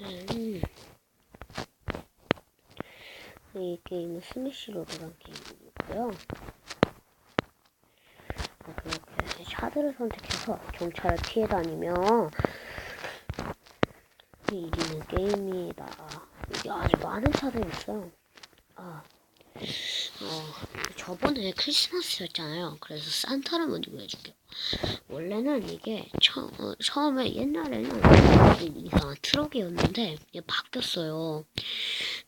음. 이 게임은 스매시로드란 게임이고요. 그렇게 차들을 선택해서 경찰을 피해 다니며 이기는 게임이다. 이게 아주 많은 차들이 있어요. 아, 어, 저번에 크리스마스였잖아요. 그래서 산타를 먼저 보여줄게요. 원래는 이게 처, 어, 처음에 옛날에는 이상한 트럭이었는데 이게 바뀌었어요.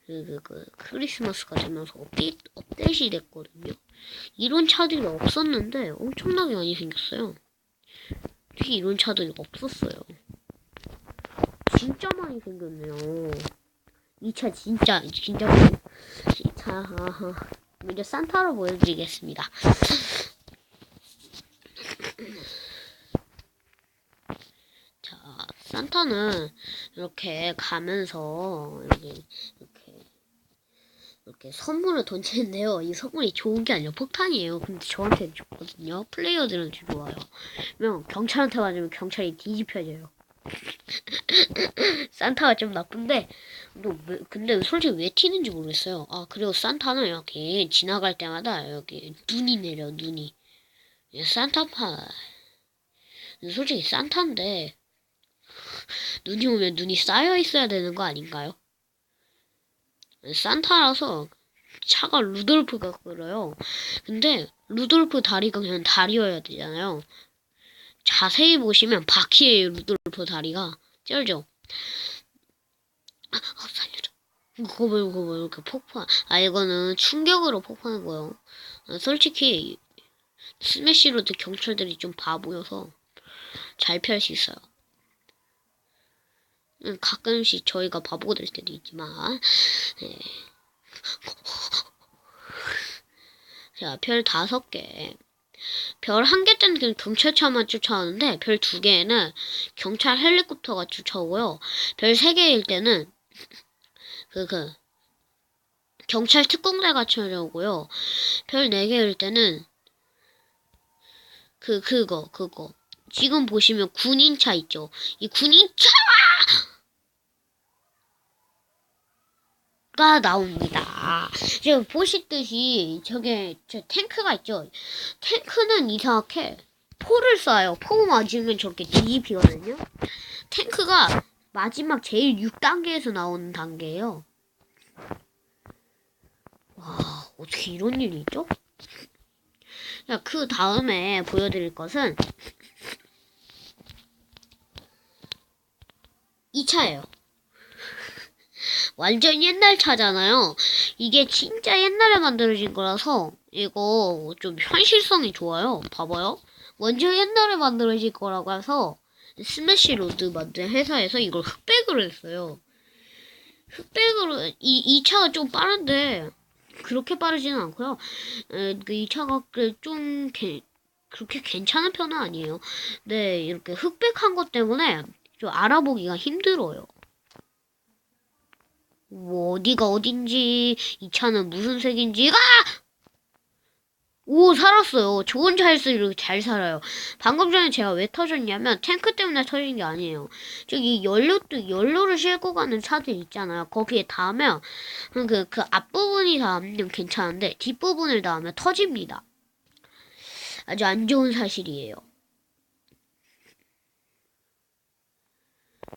그, 그, 그 크리스마스가 되면서 업데이트, 업데이트 됐거든요. 이런 차들이 없었는데 엄청나게 많이 생겼어요. 특히 이런 차들이 없었어요. 진짜 많이 생겼네요. 이 차 진짜 진짜 많이. 자, 아하. 먼저 산타로 보여드리겠습니다. 자, 산타는 이렇게 가면서 여기 이렇게 이렇게 선물을 던지는데요. 이 선물이 좋은 게 아니라 폭탄이에요. 근데 저한테는 좋거든요. 플레이어들은 좋아요. 면 경찰한테 맞으면 경찰이 뒤집혀져요. 산타가 좀 나쁜데 근데 솔직히 왜 튀는지 모르겠어요. 아 그리고 산타는 이렇게 지나갈 때마다 여기 눈이 내려 눈이 예, 산타파 솔직히 산타인데 눈이 오면 눈이 쌓여 있어야 되는 거 아닌가요? 산타라서 차가 루돌프가 끌어요. 근데 루돌프 다리가 그냥 다리여야 되잖아요. 자세히 보시면 바퀴예요 루돌프 다리가 쩔죠? 아, 아 살려줘. 그거 봐 그거 봐 이렇게 폭발. 아 이거는 충격으로 폭파하는 거예요. 아, 솔직히 스매시로드 경찰들이 좀 바보여서 잘 피할 수 있어요. 음, 가끔씩 저희가 바보가 될 때도 있지만 네. 자, 별 다섯 개. 별 한 개짜리 는 경찰차만 쫓아오는데 별 두 개는 경찰 헬리콥터가 쫓아오고요. 별 세 개일 때는 그그 경찰 특공대가 쫓아오고요. 별 네 개일 때는 그 그거 그거 지금 보시면 군인차 있죠. 이 군인차 가 나옵니다. 지금 보시듯이 저게 저 탱크가 있죠. 탱크는 이상하게 포를 쏴요. 포 맞으면 저렇게 뒤집히거든요. 탱크가 마지막 제일 6단계에서 나오는 단계예요. 와 어떻게 이런 일이 있죠? 자, 그 다음에 보여드릴 것은 이 차예요. 완전 옛날 차잖아요. 이게 진짜 옛날에 만들어진 거라서 이거 좀 현실성이 좋아요. 봐봐요. 완전 옛날에 만들어진 거라고 해서 스매시 로드 만든 회사에서 이걸 흑백으로 했어요. 흑백으로 이, 이 차가 좀 빠른데 그렇게 빠르지는 않고요. 에, 그이 차가 그좀 개- 그렇게 괜찮은 편은 아니에요. 네, 이렇게 흑백한 것 때문에 좀 알아보기가 힘들어요. 뭐 어디가 어딘지 이 차는 무슨 색인지 아! 오 살았어요. 좋은 차일수록 잘 살아요. 방금 전에 제가 왜 터졌냐면 탱크 때문에 터진 게 아니에요. 저기 연료도 연료를 싣고 가는 차들 있잖아요. 거기에 닿으면 그그 앞부분이 닿으면 괜찮은데 뒷부분을 닿으면 터집니다. 아주 안 좋은 사실이에요.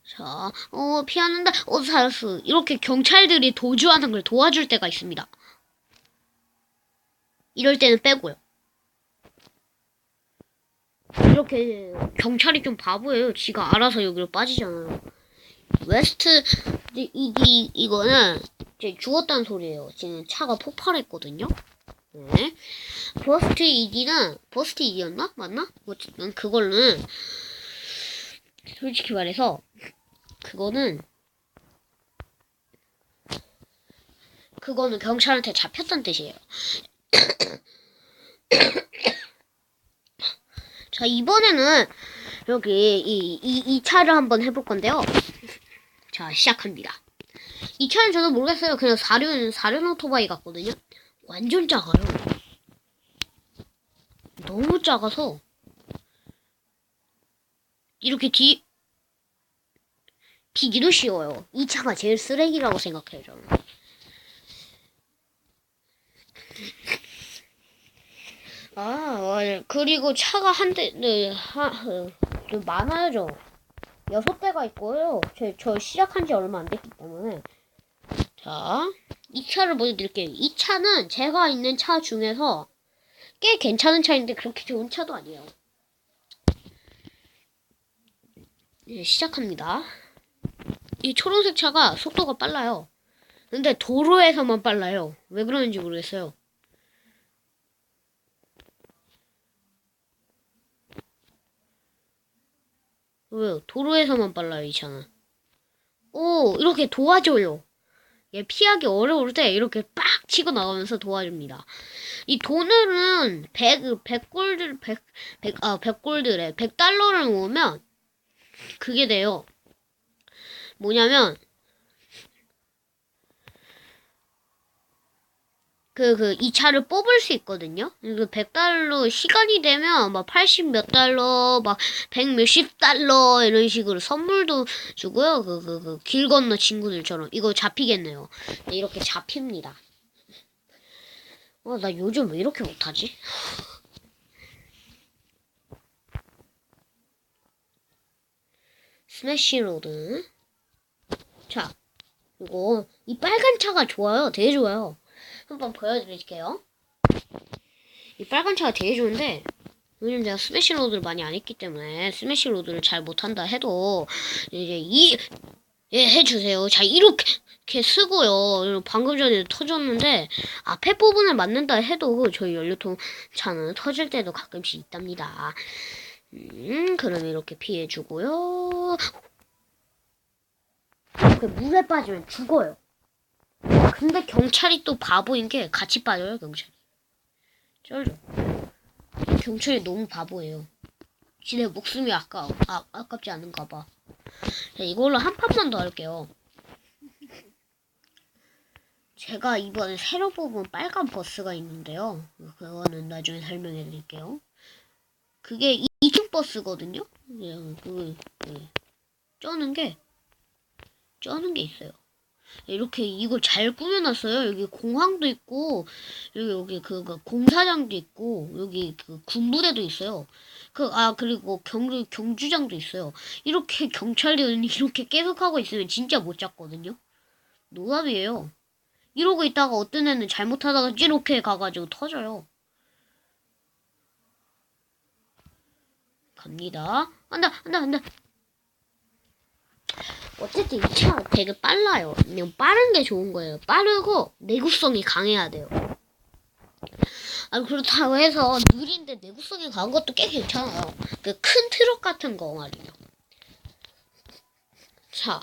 자, 어, 피하는다. 어, 살았어. 이렇게 경찰들이 도주하는 걸 도와줄 때가 있습니다. 이럴 때는 빼고요. 이렇게 경찰이 좀 바보예요. 지가 알아서 여기로 빠지잖아요. 웨스트 이, 이 이거는 이제 죽었다는 소리예요. 지금 차가 폭발했거든요. 네. 버스트 이기는 버스트 이기였나 맞나? 어쨌든 그걸로는 솔직히 말해서 그거는 그거는 경찰한테 잡혔단 뜻이에요. 자 이번에는 여기 이, 이, 이 차를 한번 해볼 건데요. 자 시작합니다. 이 차는 저도 모르겠어요. 그냥 사륜 사륜 오토바이 같거든요. 완전 작아요. 너무 작아서 이렇게 뒤 피기도 쉬워요. 이 차가 제일 쓰레기라고 생각해요, 저는. 아, 어, 그리고 차가 한 대, 네, 하, 어, 좀 많아요, 저. 여섯 대가 있고요. 저, 저 시작한 지 얼마 안 됐기 때문에. 자, 이 차를 보여드릴게요. 이 차는 제가 있는 차 중에서 꽤 괜찮은 차인데 그렇게 좋은 차도 아니에요. 예, 시작합니다. 이 초록색 차가 속도가 빨라요. 근데 도로에서만 빨라요. 왜 그러는지 모르겠어요. 왜요? 도로에서만 빨라요, 이 차는. 오, 이렇게 도와줘요. 얘 피하기 어려울 때 이렇게 빡 치고 나가면서 도와줍니다. 이 돈은 100, 100골드, 100, 100, 아, 100골드래. 100달러를 모으면 그게 돼요. 뭐냐면, 그, 그, 이 차를 뽑을 수 있거든요? 그 100달러, 시간이 되면 막 80 몇 달러, 막 100 몇십 달러, 이런 식으로 선물도 주고요. 그, 그, 그, 길 건너 친구들처럼. 이거 잡히겠네요. 네, 이렇게 잡힙니다. 어, 나 요즘 왜 이렇게 못하지? 스매시 로드. 자, 이거, 이 빨간 차가 좋아요. 되게 좋아요. 한번 보여드릴게요. 이 빨간 차가 되게 좋은데, 요즘 제가 스매시 로드를 많이 안 했기 때문에, 스매시 로드를 잘 못한다 해도, 이제 이, 예, 해주세요. 자, 이렇게, 이렇게 쓰고요. 방금 전에 터졌는데, 앞에 부분을 맞는다 해도, 저희 연료통 차는 터질 때도 가끔씩 있답니다. 음, 그럼 이렇게 피해주고요. 이렇게 물에 빠지면 죽어요. 근데 경찰이 또 바보인 게 같이 빠져요, 경찰이. 쩔죠. 경찰이 너무 바보예요. 지네 목숨이 아까, 아, 아깝지 않은가 봐. 자, 이걸로 한 판만 더 할게요. 제가 이번에 새로 뽑은 빨간 버스가 있는데요. 그거는 나중에 설명해 드릴게요. 그게 2층 버스거든요. 예, 그, 예. 쩌는 게, 쩌는 게 있어요. 이렇게 이걸 잘 꾸며놨어요. 여기 공항도 있고, 여기, 여기 그, 그 공사장도 있고, 여기 그 군부대도 있어요. 그, 아, 그리고 경, 경주장도 있어요. 이렇게 경찰들은 이렇게 계속 하고 있으면 진짜 못 잡거든요. 노답이에요. 이러고 있다가 어떤 애는 잘못하다가 이렇게 가가지고 터져요. 갑니다. 안다, 안다, 안다. 어쨌든 이 차 되게 빨라요. 그냥 빠른 게 좋은 거예요. 빠르고 내구성이 강해야 돼요. 아 그렇다고 해서 느린데 내구성이 강한 것도 꽤 괜찮아요. 그 큰 트럭 같은 거 말이에요. 자,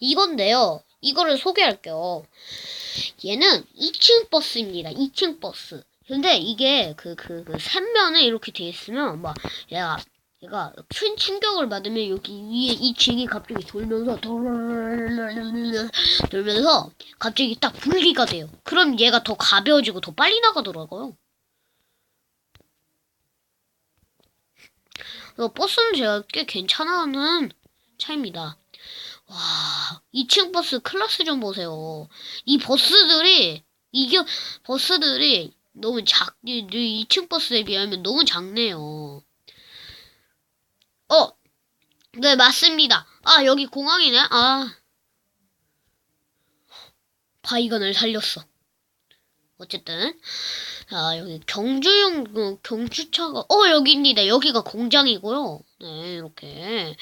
이건데요. 이거를 소개할게요. 얘는 2층 버스입니다. 2층 버스. 근데 이게 그, 그, 그, 셋면에 이렇게 돼 있으면, 막, 얘가, 얘가 큰 충격을 받으면 여기 위에 이 층이 갑자기 돌면서, 돌면서, 갑자기 딱 분리가 돼요. 그럼 얘가 더 가벼워지고 더 빨리 나가더라고요. 그래서 버스는 제가 꽤 괜찮아하는 차입니다. 와, 2층 버스 클래스 좀 보세요. 이 버스들이, 이게, 버스들이 너무 작, 2층 버스에 비하면 너무 작네요. 어, 네, 맞습니다. 아, 여기 공항이네. 아. 바이건을 살렸어. 어쨌든, 아, 여기 경주용, 그 경주차가, 어, 여기입니다. 여기가 공장이고요. 네, 이렇게,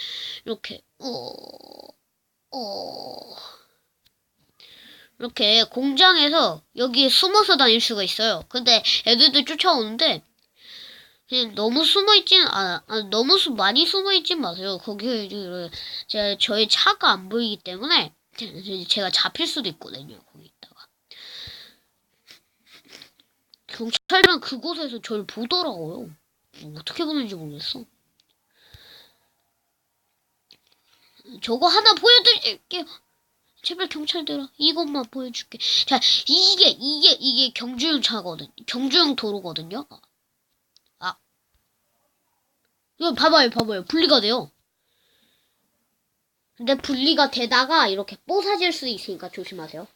이렇게, 어, 어. 이렇게 공장에서 여기에 숨어서 다닐 수가 있어요. 근데 애들도 쫓아오는데 너무 숨어 있진 아, 아 너무 수, 많이 숨어 있진 마세요. 거기 제가 저의 차가 안 보이기 때문에 제가 잡힐 수도 있거든요. 거기 있다가 경찰은 그곳에서 저를 보더라고요. 어떻게 보는지 모르겠어. 저거 하나 보여드릴게요. 제발 경찰들아 이것만 보여줄게. 자 이게 이게 이게 경주용 차거든. 경주용 도로거든요. 아 이거 봐봐요 봐봐요 분리가 돼요. 근데 분리가 되다가 이렇게 뽀사질 수 있으니까 조심하세요.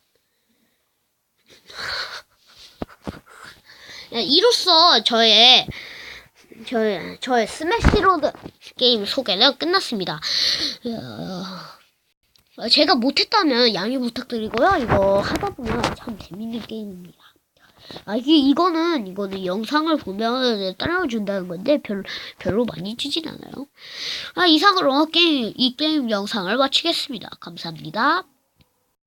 야, 이로써 저의 저의 저의 스매시로드 게임 소개는 끝났습니다. 어, 제가 못했다면 양해 부탁드리고요. 이거 하다 보면 참 재밌는 게임입니다. 아 이게 이거는 이거는 영상을 보면 따라준다는 건데 별 별로 많이 주진 않아요. 아 이상으로 게임 이 게임 영상을 마치겠습니다. 감사합니다.